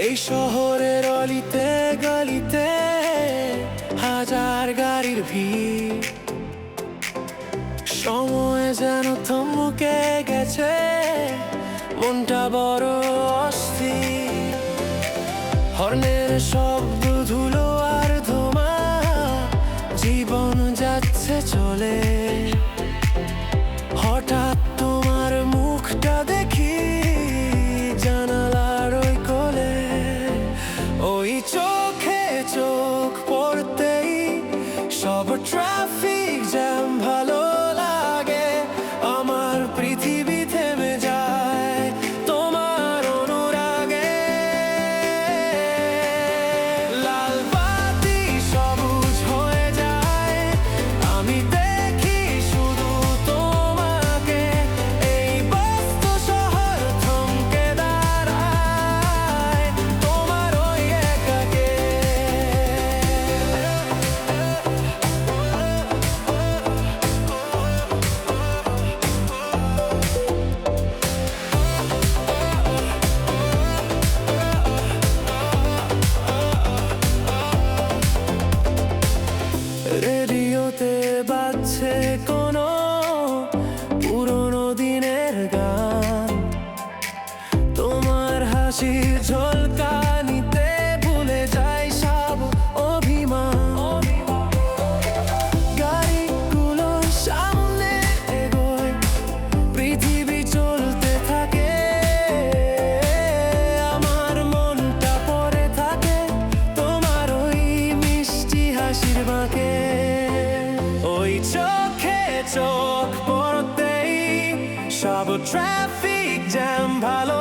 এই শহরের অলিতে গলিতে হাজার গাড়ির ভিড়। সময় যেন থমকে গেছে মনটা বড় So. চোখে চোখ পড়তেই সব ট্রাফিক জ্যাম ভালো